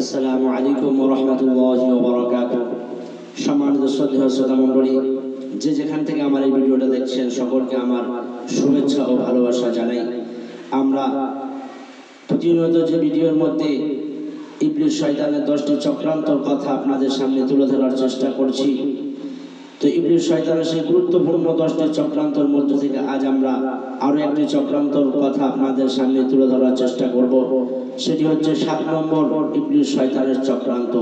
আসসালামু আলাইকুম রহমতুল্লাহ বরকাত সম্মানিত শ্রদ্ধেয় শ্রোতা মণ্ডলী, যে যেখান থেকে আমার এই ভিডিওটা দেখছেন, সকলকে আমার শুভেচ্ছা ও ভালোবাসা জানাই। আমরা প্রতিনিয়ত যে ভিডিওর মধ্যে ইবলিশ শয়তানের দশটি চক্রান্তর কথা আপনাদের সামনে তুলে ধরার চেষ্টা করছি তো ইবলিশ শয়তানের সেই গুরুত্বপূর্ণ দশটি চক্রান্তর মধ্যে থেকে আজ আমরা আরও একটি চক্রান্তর কথা আপনাদের সামনে তুলে ধরার চেষ্টা করব। সেটি হচ্ছে সাত নম্বর ইবলিশ শয়তানের চক্রান্ত।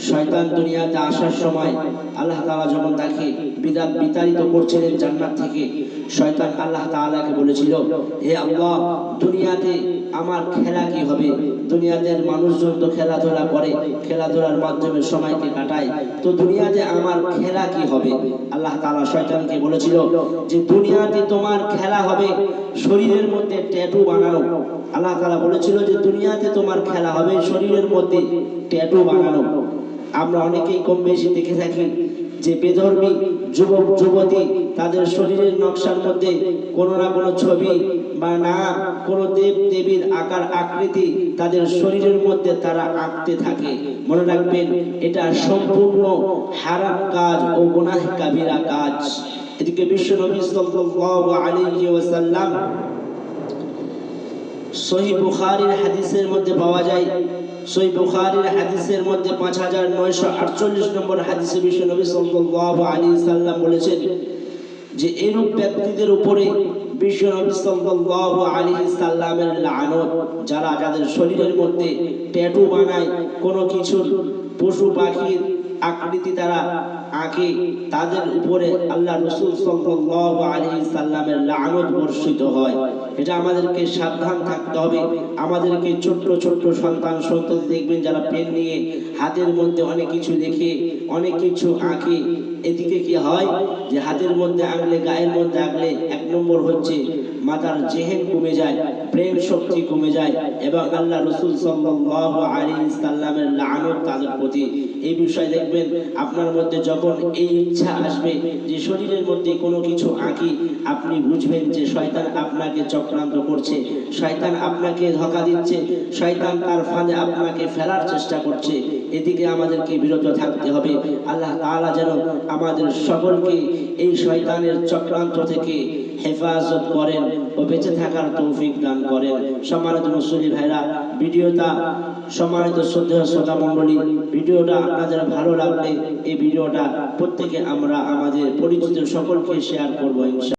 শয়তান দুনিয়াতে আসার সময় আল্লাহ তাআলা যখন তাকে বিদাত বিতাড়িত করছিলেন জান্নাত থেকে, শয়তান আল্লাহ তাআলাকে বলেছিল, হে আল্লাহ, দুনিয়াতে আমার খেলা কি হবে? দুনিয়াতে মানুষজন তো খেলাধুলা করে, খেলাধুলার মাধ্যমে সময়কে কাটায়। তো দুনিয়াতে আমার খেলা কি হবে? আল্লাহ তাআলা শয়তানকে বলেছিল যে, দুনিয়াতে তোমার খেলা হবে শরীরের মধ্যে ট্যাটু বানানো। আল্লাহ তাআলা বলেছিল যে, দুনিয়াতে তোমার খেলা হবে শরীরের মধ্যে ট্যাটু বানানো। আমরা অনেকেই কম বেশি দেখে থাকি যে, বেধর্মী যুবক, যুবতী তাদের শরীরের নকশার মধ্যে কোনো না কোনো ছবি বা দেব দেবীর আকার আকৃতি তাদের শরীরের মধ্যে তারা আঁকতে থাকে। মনে রাখবেন, এটা সম্পূর্ণ হারাম কাজ ও গুনাহ কাবিরা কাজ। এদিকে বিশ্ব নবী সাল্লাল্লাহু আলাইহি ওয়াসাল্লাম সহি বুখারীর হাদিসের মধ্যে পাওয়া যায়। সহি বুখারীর হাদিসের মধ্যে পাঁচ হাজার নয়শো আটচল্লিশ নম্বর হাদিসে বিশ্ব নবী সাল্লাল্লাহু আলাইহি সাল্লাম বলেছেন যে, এরূপ ব্যক্তিদের উপরে বিশ্ব নবী সাল্লাল্লাহু আলাইহি সাল্লামের লানত, যারা যাদের শরীরের মধ্যে ট্যাটু বানায়, কোনো কিছুর পশু পাখির আকৃতি তারা আঁকে, তাদের উপরে আল্লাহ রসুল সাল্লাল্লাহু আলাইহি সাল্লামের লানত বর্ষিত হয়। এটা আমাদেরকে সাবধান থাকতে হবে। আমাদেরকে ছোট্ট ছোট্ট সন্তান সন্ততি দেখবেন, যারা পেন নিয়ে হাতের মধ্যে অনেক কিছু দেখে অনেক কিছু আঁকে। এদিকে কি হয় যে হাতের মধ্যে আঁকলে, গায়ের মধ্যে আঁকলে এক নম্বর হচ্ছে মাথার জেহেন কমে যায়, প্রেম শক্তি কমে যায় এবং আল্লাহ রসুল সাল্লাল্লাহু আলাইহি সাল্লামের লানত তাদের প্রতি। এই বিষয় দেখবেন, আপনার মধ্যে যখন এই ইচ্ছা আসবে যে শরীরের মধ্যে কোনো কিছু আঁকি, আপনি বুঝবেন যে শয়তান আপনাকে চক্রান্ত করছে। শয়তান আপনাকে ধোকা দিচ্ছে, শয়তান তার ফাঁদে আপনাকে ফেলার চেষ্টা করছে। এদিকে আমাদেরকে বিরত থাকতে হবে। আল্লাহ তাআলা যেন আমাদের সকলকে এই শয়তানের চক্রান্ত থেকে হেফাজত করেন ও বেঁচে থাকার তৌফিক দান করেন। সম্মানিত মুসলিম ভাইরা, ভিডিওটা সম্মানিত শ্রদ্ধেয় শ্রোতা মণ্ডলী, ভিডিওটা আপনাদের ভালো লাগলে এই ভিডিওটা প্রত্যেকে আমরা, আমাদের পরিচিত সকলকে শেয়ার করব ইনশা